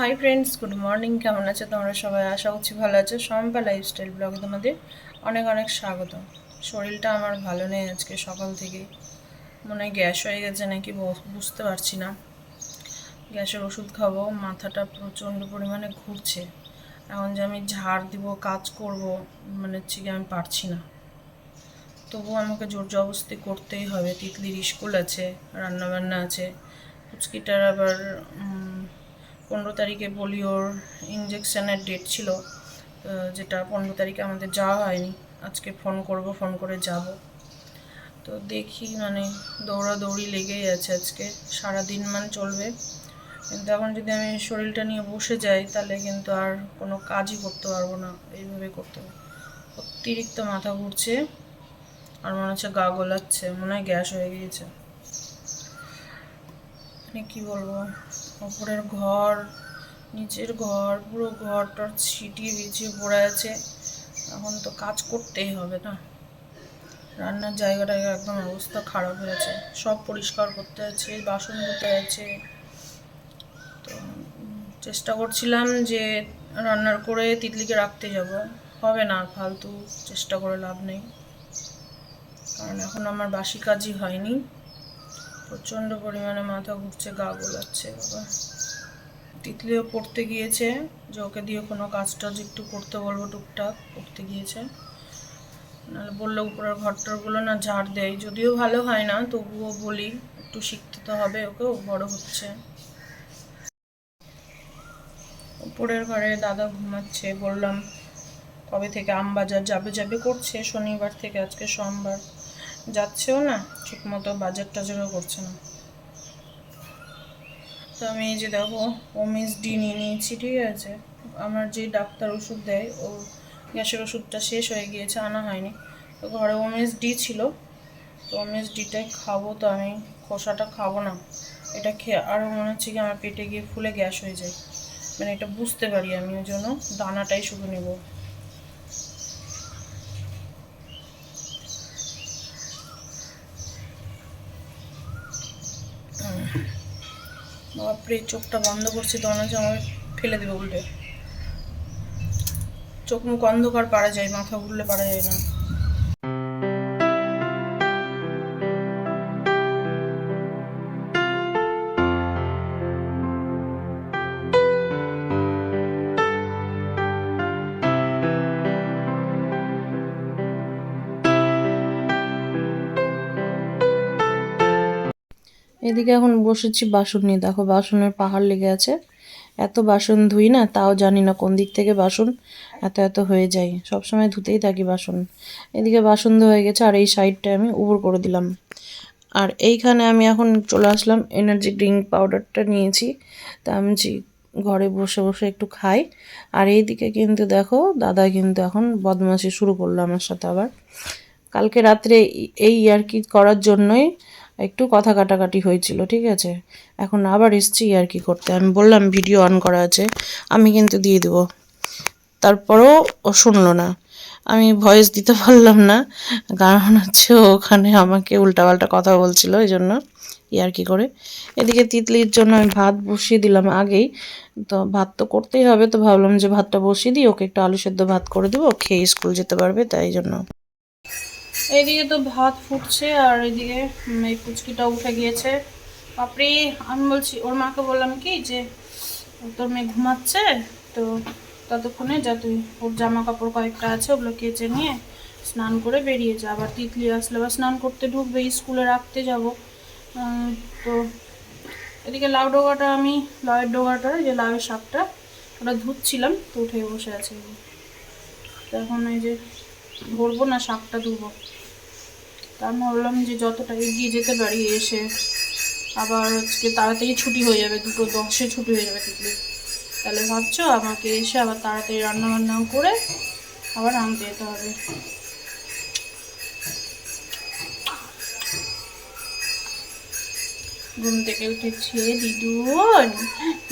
Hi friends good morning কেমন আছো তোমরা সবাই? আশা করছি ভালো আছো। সম্পা লাইফস্টাইল ব্লগে তোমাদের অনেক অনেক স্বাগত। শরীরটা আমার ভালো নেই আজকে সকাল থেকে মনে হয় গ্যাস হয়ে গেছে নাকি বুঝতে পারছি না। গ্যাসের ওষুধ খাব, মাথাটা প্রচণ্ড পরিমাণে ঘুরছে। এখন যে আমি ঝাড় দিব, কাজ করব মানে হচ্ছে আমি পারছি না। তবুও আমাকে জোর জবস্তি করতেই হবে। তিতলির স্কুল আছে, রান্নাবান্না আছে। পুচকিটার আবার পনেরো তারিখে পোলিওর ইঞ্জেকশনের ডেট ছিল যেটা পনেরো তারিখে আমাদের যাওয়া হয়নি। আজকে ফোন করব ফোন করে যাব। তো দেখি মানে দৌড়াদৌড়ি লেগেই আছে আজকে। সারা দিন মানে চলবে। কিন্তু এখন যদি আমি শরীরটা নিয়ে বসে যাই, তাহলে কিন্তু আর কোনো কাজই করতে পারব না। এইভাবে করতে অতিরিক্ত মাথা ঘুরছে, আর মনে হচ্ছে গা গোলাচ্ছে, মনে হয় গ্যাস হয়ে গিয়েছে। মানে কি বলব? ওপরের ঘর, নিচের ঘর, পুরো ঘরটার ছিটিয়ে বিছিয়ে পড়ে আছে। এখন তো কাজ করতেই হবে না। রান্নার জায়গাটা একদম অবস্থা খারাপ হয়েছে সব পরিষ্কার করতে আছে বাসন ধুতে আছে তো চেষ্টা করছিলাম যে রান্নার করে তিতলিকে রাখতে যাব। হবে না, ফালতু, চেষ্টা করে লাভ নেই। কারণ এখন আমার বাসি কাজই হয়নি। প্রচণ্ড পরিমাণে মাথা ঘুরছে, গা গোলাচ্ছে বাবা। তিতলিও পড়তে গিয়েছে, যে ওকে দিয়ে কোনো কাজ টাজ একটু করতে বলব টুকটাক করতে গিয়েছে। নাহলে বললে উপরের ঘরটরগুলো না ঝাড় দেয়, যদিও ভালো হয় না, তবুও বলি, একটু শিখতে তো হবে ওকেও বড় হচ্ছে। উপরের ঘরে দাদা ঘুমাচ্ছে, বললাম, কবে থেকে আম বাজার যাবে যাবে করছে, শনিবার থেকে আজকে সোমবার। যাচ্ছেও না ঠিক মতো বাজার টাজারও করছে না। তো আমি এই যে দেখো ওমিস ডি নিয়ে নিয়েছি, ঠিক আছে? আমার যে ডাক্তার ওষুধ দেয়, ও গ্যাসের ওষুধটা শেষ হয়ে গিয়েছে, আনা হয়নি। তো ঘরে ওমেস ডি ছিল, তো ওমেস ডিটাই খাব তো আমি, খোসাটা খাব না। এটা খেয়ে আরও মনে হচ্ছে কি আমার পেটে গিয়ে ফুলে গ্যাস হয়ে যায়। মানে এটা বুঝতে পারি আমি, ওই জন্য দানাটাই শুধু নেব। বাপরে, চোখটা বন্ধ করছি তো, মনে হচ্ছে আমাকে ফেলে দেবে উল্টে। চোখ মুখ অন্ধকার পারা যায়, মাথা ঘুরলে পারা যায় না। এদিকে এখন বসেছি বাসন নিয়ে। দেখো, বাসনের পাহাড় লেগে আছে। এত বাসন ধুই না, তাও জানি না কোন দিক থেকে বাসন। এত এত হয়ে যায়। সব সময় ধুতেই থাকি বাসন। এদিকে বাসন ধোয়া হয়ে গেছে, আর এই সাইডটা আমি উপর করে দিলাম। আর এইখানে আমি এখন চলে আসলাম এনার্জি ড্রিঙ্ক পাউডারটা নিয়েছি। তা আমি ঘরে বসে বসে একটু খাই। আর এইদিকে কিন্তু দেখো, দাদা কিন্তু এখন বদমাশি শুরু করল আমার সাথে আবার। কালকে রাত্রে এই ইয়ার্কি করার জন্যই একটু কথা কাটাকাটি হয়েছিল, ঠিক আছে? এখন আবার এসছি ইয়ার্কি করতে। আমি বললাম ভিডিও অন করা আছে, আমি কিন্তু দিয়ে দেবো। তারপরও ও শুনলো না। আমি ভয়েস দিতে পারলাম না, কারণ হচ্ছে ওখানে আমাকে উল্টাপাল্টা কথা বলছিল এই জন্য ইয়ার্কি করে? এদিকে তিতলির জন্য আমি ভাত বসিয়ে দিলাম আগেই। তো ভাত তো করতেই হবে, তো ভাবলাম যে ভাতটা বসিয়ে দিই, ওকে একটু আলু সেদ্ধ ভাত করে দেবো, খেয়ে স্কুল যেতে পারবে, তাই জন্য। এইদিকে তো ভাত ফুটছে আর এদিকে এই পুচকিটা উঠে গিয়েছে। বাপরে, আমি বলছি, ওর মাকে বললাম কি যে, তোর মেয়ে ঘুমাচ্ছে, তো ততক্ষণে যা তুই, ওর জামা কাপড় কয়েকটা আছে, ওগুলো কেচে নিয়ে স্নান করে বেরিয়ে যা। আবার তিতলি আসলে আবার স্নান করতে ঢুকবে, স্কুলে রাখতে যাব। তো এদিকে লাউ ডোগাটা আমি লাউয়ের ডোগাটা যে লাউয়ের শাকটা, ওটা ধুচ্ছিলাম, তো উঠে বসে আছে। তো এখন এই যে ভরবো না, শাকটা ধুবো। তা আমি ভাবলাম যে যতটা এগিয়ে যেতে পারি এসে আবার আজকে তাড়াতাড়ি ছুটি হয়ে যাবে, দুটো দশে ছুটি হয়ে যাবে তিতলি তাহলে ভাবছ আমাকে এসে আবার তাড়াতাড়ি রান্না বান্নাও করে আবার আনতে যেতে হবে। ঘুম থেকে উঠেছে দিদুন।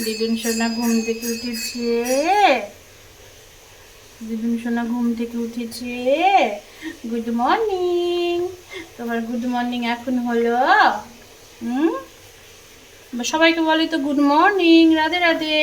দিদুন সোনা ঘুম থেকে উঠেছে। দিদুন সোনা ঘুম থেকে উঠেছে। Good morning. তোমার গুড মর্নিং এখন হলো। হুম? সবাইকে বলি তো গুড মর্নিং রাধে রাধে।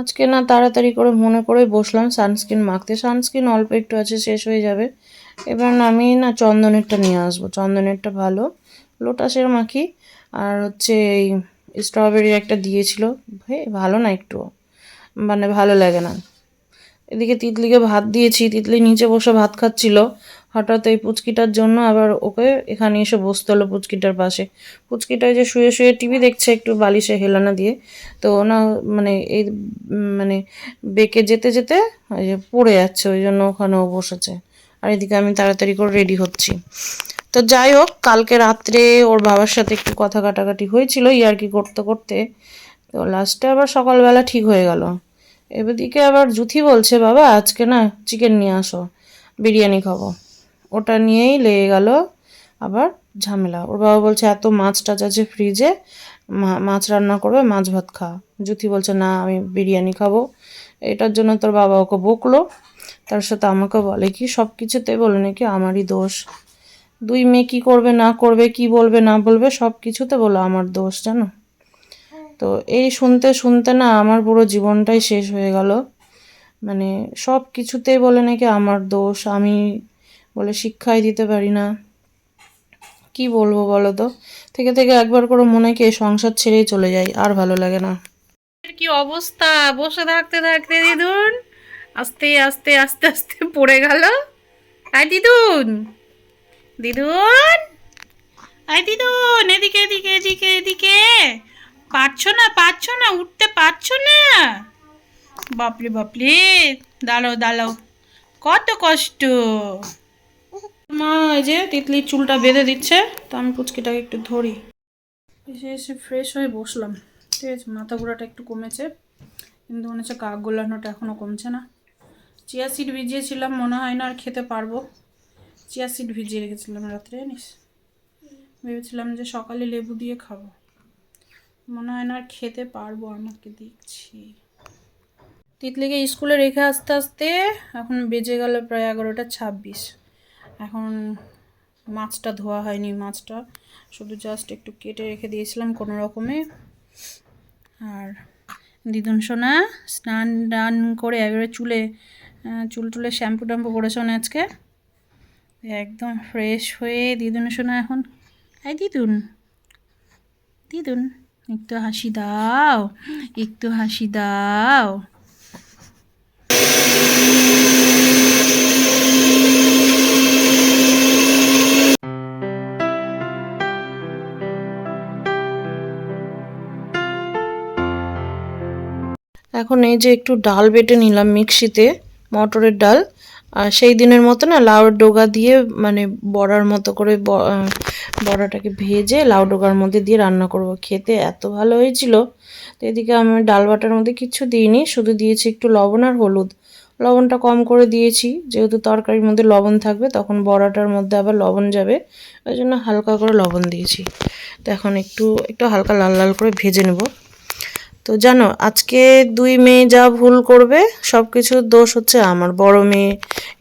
আজকে না তাড়াতাড়ি করে মনে করে বসলাম সানস্ক্রিন মাখতে। সানস্ক্রিন অল্প একটু আছে, শেষ হয়ে যাবে। এবার আমি না চন্দনেরটা নিয়ে আসব। চন্দনেরটা ভালো। লোটাসের মাখি। আর হচ্ছে এই স্ট্রবেরি একটা দিয়েছিল। হে, ভালো না একটু। মানে ভালো লাগে না। এদিকে তিতলিকে ভাত দিয়েছি। তিতলি নিচে বসে ভাত খাচ্ছিল। হঠাৎ এই পুচকিটার জন্য আবার ওকে এখানে এসে বসতে হলো পুচকিটার পাশে। পুচকিটা যে শুয়ে শুয়ে টিভি দেখছে একটু বালিশে হেলানা দিয়ে। তো ওনা মানে এই মানে বেঁকে যেতে যেতে ওই যে পড়ে যাচ্ছে, ওই জন্য ওখানে ও বসেছে। আর এদিকে আমি তাড়াতাড়ি করে রেডি হচ্ছি। তো যাই হোক, কালকে রাত্রে ওর বাবার সাথে একটু কথা কাটাকাটি হয়েছিল ইয়ার্কি করতে করতে। তো লাস্টে আবার সকালবেলা ঠিক হয়ে গেল। এদিকে আবার জুথি বলছে, বাবা, আজকে না চিকেন নিয়ে আসো, বিরিয়ানি খাব। ওটা নিয়েই লেগে গেল আবার ঝামেলা। ওর বাবা বলছে, এত মাছ টাছ আছে ফ্রিজে মাছ রান্না করবে, মাছ ভাত খা। জুথি বলছে, না, আমি বিরিয়ানি খাব। এটার জন্য তোর বাবা ওকে বকলো। তার সাথে আমাকে বলে, কি সব কিছুতে বলে নাকি আমারই দোষ? দুই মেয়ে কি করবে, না করবে, কি বলবে, না বলবে, সব কিছুতে বলো আমার দোষ, জানো? তো এই শুনতে শুনতে না আমার পুরো জীবনটাই শেষ হয়ে গেল। মানে সব কিছুতেই বলে নাকি আমার দোষ, আমি বলে শিক্ষাই দিতে পারি না। কি বলব বলো তো? থেকে থেকে একবার করে মনে কি সংসার ছেড়েই চলে যাই, আর ভালো লাগে না। কি অবস্থা? বসে থাকতে থাকতে দিদুন, আস্তে আস্তে আস্তে আস্তে পড়ে গেল। আই দিদুন। দিদুন? আই দিদুন, এদিকে এদিকে এদিকে এদিকে। পারছ না পারছ না, উঠতে পারছ না। বাপরে বাপরে, দাঁড়াও দাঁড়াও। কত কষ্ট। মা এই যে তিতলির চুলটা বেঁধে দিচ্ছে, তো আমি পুচকিটাকে একটু ধরি। এসে এসে ফ্রেশ হয়ে বসলাম। ঠিক আছে, মাথা ঘোরাটা একটু কমেছে। কিন্তু মনে হচ্ছে কাক গোলানোটা এখনও কমছে না। চিয়া সিড ভিজিয়েছিলাম, মনে হয় না আর খেতে পারব। চিয়া সিড ভিজিয়ে রেখেছিলাম রাত্রে, জানিস? ভেবেছিলাম যে সকালে লেবু দিয়ে খাব। মনে হয় না আর খেতে পারব, আমাকে দেখছি তিতলিকে স্কুলে রেখে আসতে আসতে, এখন বেজে গেল প্রায় এগারোটা ছাব্বিশ। এখন মাছটা ধোয়া হয়নি, মাছটা শুধু জাস্ট একটু কেটে রেখে দিয়েছিলাম কোনো রকমে। আর দিদুন সোনা স্নান টান করে এবারে চুলে চুল টুলে শ্যাম্পু ট্যাম্পু করেছ না আজকে। একদম ফ্রেশ হয়ে দিদুন সোনা এখন। এই দিদুন দিদুন, একটু হাসি দাও, একটু হাসি দাও। এখন এই যে একটু ডাল বেটে নিলাম মিক্সিতে, মটরের ডাল, আর সেই দিনের মতো না লাউ ডোগা দিয়ে মানে বড়ার মতো করে বড়াটাকে ভেজে লাউ ডোগার মধ্যে দিয়ে রান্না করব। খেতে এত ভালো হয়েছিল। তো এদিকে আমি ডাল বাটার মধ্যে কিছু দিইনি, শুধু দিয়েছি একটু লবণ আর হলুদ। লবণটা কম করে দিয়েছি, যেহেতু তরকারির মধ্যে লবণ থাকবে, তখন বড়াটার মধ্যে আবার লবণ যাবে। ওই জন্য হালকা করে লবণ দিয়েছি। তো এখন একটু একটু হালকা লাল লাল করে ভেজে নেব। তো জানো, আজকে দুই মেয়ে যা ভুল করবে সব কিছুর দোষ হচ্ছে আমার। বড় মেয়ে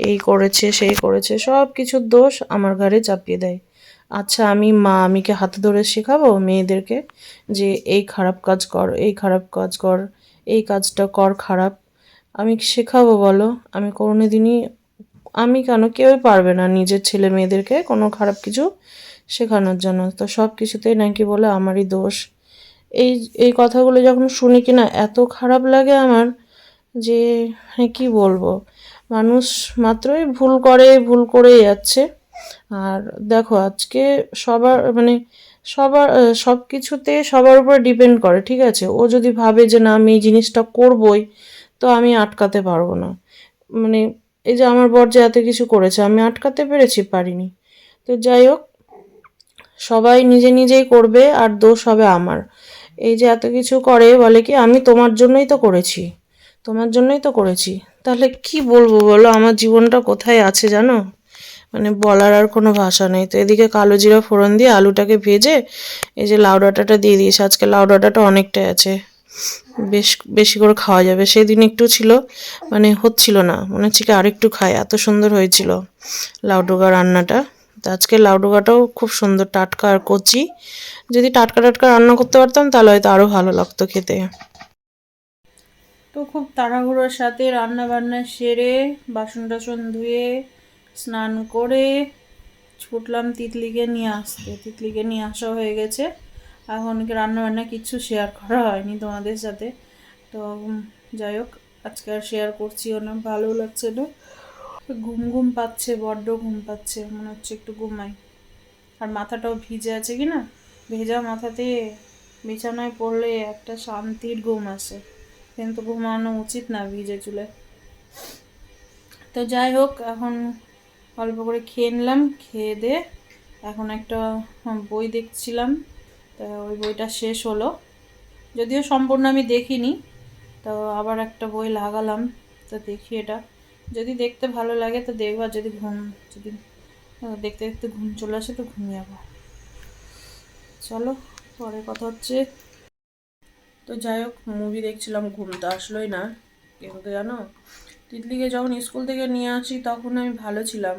এই করেছে, সেই করেছে সব কিছুর দোষ আমার ঘাড়ে চাপিয়ে দেয়। আচ্ছা আমি মা আমিকে হাতে ধরে শেখাবো মেয়েদেরকে যে এই খারাপ কাজ কর, এই খারাপ কাজ কর, এই কাজটা কর খারাপ? আমি শেখাবো বলো? আমি কোনো দিনই আমি কেন কেউই পারবে না নিজের ছেলে মেয়েদেরকে কোনো খারাপ কিছু শেখানোর জন্য। তো সব কিছুতেই নাকি বলে আমারই দোষ। এই এই কথাগুলো যখন শুনি কিনা এত খারাপ লাগে আমার যে হ্যাঁ কী বলব? মানুষ মাত্রই ভুল করে, ভুল করেই যাচ্ছে। আর দেখো, আজকে সবার মানে সবার সব কিছুতে সবার উপর ডিপেন্ড করে, ঠিক আছে? ও যদি ভাবে যে না, আমি এই জিনিসটা করবই, তো আমি আটকাতে পারব না। মানে এই যে আমার বর যে এত কিছু করেছে, আমি আটকাতে পেরেছি, পারিনি। তো যাই হোক, সবাই নিজে নিজেই করবে, আর দোষ হবে আমার। এই যে এত কিছু করে বলে কি, আমি তোমার জন্যই তো করেছি। তোমার জন্যই তো করেছি। তাহলে কি বলব বলো, আমার জীবনটা কোথায় আছে জানো? মানে বলার আর কোনো ভাষা নেই। তো এদিকে কালো জিরা ফোড়ন দিয়ে আলুটাকে ভেজে, এই যে লাউ ডাঁটাটা দিয়ে দিয়েছি। আজকে লাউ ডাঁটাটা অনেকটাই আছে। বেশ, বেশি করে খাওয়া যাবে। সেদিন একটু ছিল মানে হচ্ছিল না। মনে হচ্ছে কি আরেকটু খাই। এত সুন্দর হয়েছিল লাউ ডোগা রান্নাটা। তো আজকে লাউ ডোগাটাও খুব সুন্দর, টাটকা আর কচি। যদি টাটকা টাটকা রান্না করতে পারতাম, তাহলে হয়তো আরও ভালো লাগতো খেতে। তো খুব তাড়াহুড়োর সাথে রান্না বান্না সেরে বাসন টাসন ধুয়ে, স্নান করে ছুটলাম তিতলিকে নিয়ে আসতে। তিতলিকে নিয়ে আসা হয়ে গেছে। এখন রান্না বান্না কিছু শেয়ার করা হয়নি তোমাদের সাথে। তো যাই হোক, আজকে আর শেয়ার করছিও না, ভালো লাগছে না। ঘুম ঘুম পাচ্ছে, বড্ড ঘুম পাচ্ছে, মনে হচ্ছে একটু ঘুমাই। আর মাথাটাও ভিজে আছে কি না? ভেজা মাথাতে বিছানায় পড়লে একটা শান্তির ঘুম আসে। কিন্তু ঘুমানো উচিত না ভিজে চুলে। তো যাই হোক, এখন অল্প করে খেয়ে নিলাম, খেয়ে দে। এখন একটা বই দেখছিলাম, তা ওই বইটা শেষ হলো। যদিও সম্পূর্ণ আমি দেখিনি, তো আবার একটা বই লাগালাম, তো দেখি এটা। যদি দেখতে ভালো লাগে তো দেখব আর যদি ঘুম, যদি দেখতে দেখতে ঘুম চলে আসে তো ঘুমিয়ে যাব চলো, পরে কথা হচ্ছে। তো যাই হোক মুভি দেখছিলাম ঘুম তো আসলোই না। কিন্তু জানো? তিতলিকে যখন স্কুল থেকে নিয়ে আসি, তখন আমি ভালো ছিলাম।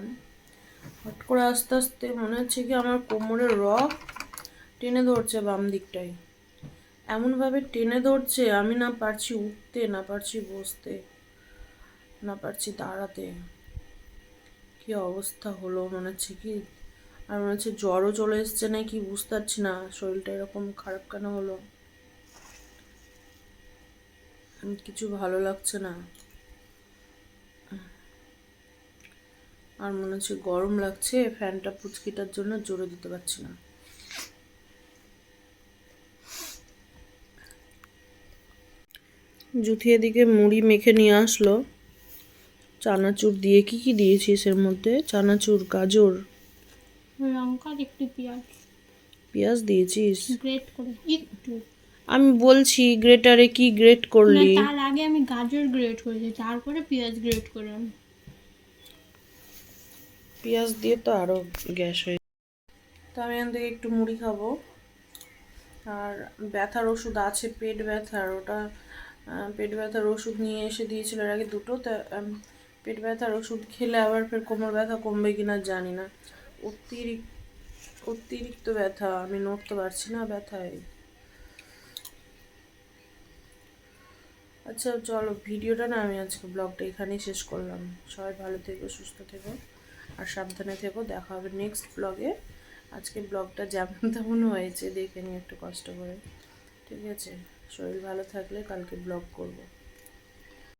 হট করে আস্তে আস্তে মনে হচ্ছে কি আমার কোমরের রক টেনে ধরছে বাম দিকটায়। এমনভাবে টেনে ধরছে, আমি না পারছি উঠতে, না পারছি বসতে, না পারছি দাঁড়াতে। কি অবস্থা হলো মনে হচ্ছে কি? আর মনে হচ্ছে জ্বরও চলে এসছে নাকি বুঝতে পারছি না। শরীরটা এরকম খারাপ কেন হলো? কিছু ভালো লাগছে না। আর মনে হচ্ছে গরম লাগছে, ফ্যানটা পুচকিটার জন্য জোরে দিতে পারছি না। জুথি এদিকে মুড়ি মেখে নিয়ে আসলো। চানাচুর দিয়ে কি কি দিয়েছিস এর মধ্যে? চানাচুর, গাজর। লঙ্কার একটু পেঁয়াজ। পেঁয়াজ দিয়েছিস? গ্রেট করে একটু। আমি বলছি গ্রেটারে কি গ্রেট করলি? তার আগে আমি গাজর গ্রেট করেছি তারপরে পেঁয়াজ গ্রেট করলাম পেঁয়াজ দিয়ে তো আরও গ্যাস হয়ে তো আমি এখান থেকে একটু মুড়ি খাব। আর ব্যথার ওষুধ আছে পেট ব্যথার। ওটা পেট ব্যথার ওষুধ নিয়ে এসে দিয়েছিল এর আগে দুটো তা পেট ব্যথার ওষুধ খেলে আবার ফের কোমর ব্যথা কমবে কিনা জানি না। অতিরিক্ত অতিরিক্ত ব্যথা, আমি নড়তে পারছি না ব্যথায়। আচ্ছা চলো, ভিডিওটা না আমি আজকে ব্লগটা এখানেই শেষ করলাম। সবাই ভালো থেকো, সুস্থ থেকো, আর সাবধানে থেকো। দেখা হবে নেক্সট ব্লগে আজকে ব্লগটা যেমন তেমন হয়েছে, দেখে নিই একটু কষ্ট করে। ঠিক আছে? শরীর ভালো থাকলে কালকে ব্লগ করব।